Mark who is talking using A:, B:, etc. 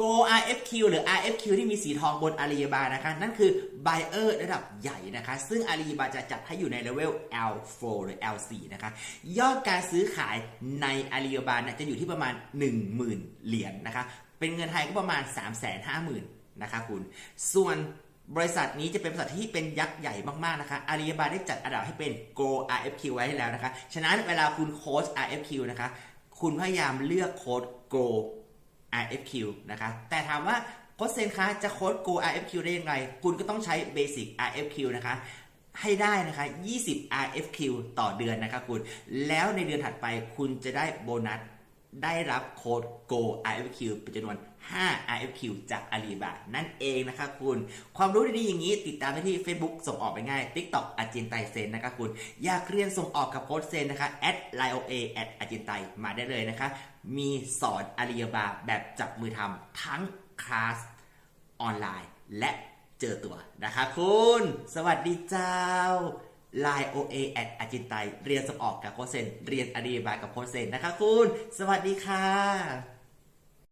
A: Go RFQ หรือ RFQ ที่มีสีทองบนอาลีบานะคะ นั่นคือ buyer ระดับใหญ่นะคะ ซึ่งอาลีบาจะจัดให้อยู่ในเลเวล L4 หรือ L4 นะคะ ยอดการซื้อขายในอาลีบาเนี่ยจะอยู่ที่ประมาณ 10,000 เหรียญนะคะ เป็นเงินไทยก็ประมาณ 350,000นะคะคุณ ส่วนบริษัทนี้จะเป็นบริษัทที่เป็นยักษ์ใหญ่มาก ๆ นะคะ อาลีบาได้จัดอันดับให้เป็น Go RFQ ไว้ให้แล้วนะคะ ฉะนั้นเวลาคุณโค้ช RFQ นะคะ คุณพยายามเลือกโค้ด Go RFQ นะคะแต่ถามว่าโค้ดเซนคะจะโค้ด Go RFQ ได้ยังไง คุณก็ต้องใช้ Basic RFQ นะคะให้ได้นะคะ 20 RFQ ต่อเดือนนะคะคุณ แล้วในเดือนถัดไปคุณจะได้โบนัส ได้รับโค้ด Go RFQ เป็นจำนวน5 RFQ จาก Alibaba นั่นเองนะคะคุณ ความรู้ดีๆอย่างนี้ติดตามได้ที่ Facebook ส่งออกไปง่าย TikTok อาจินไตเซนนะคะคุณ อยากเรียนส่งออกกับโค้ดเซนนะคะ at lioa at อาจินไตมาได้เลยนะคะ มีสอน Alibaba แบบจับมือทำทั้งคลาสออนไลน์ และเจอตัวนะคะคุณ สวัสดีเจ้า Line OA at อาจินไต เรียนส่งออกกับโคเซน เรียนอดีบายกับโคเซนนะคะคุณ สวัสดีค่ะ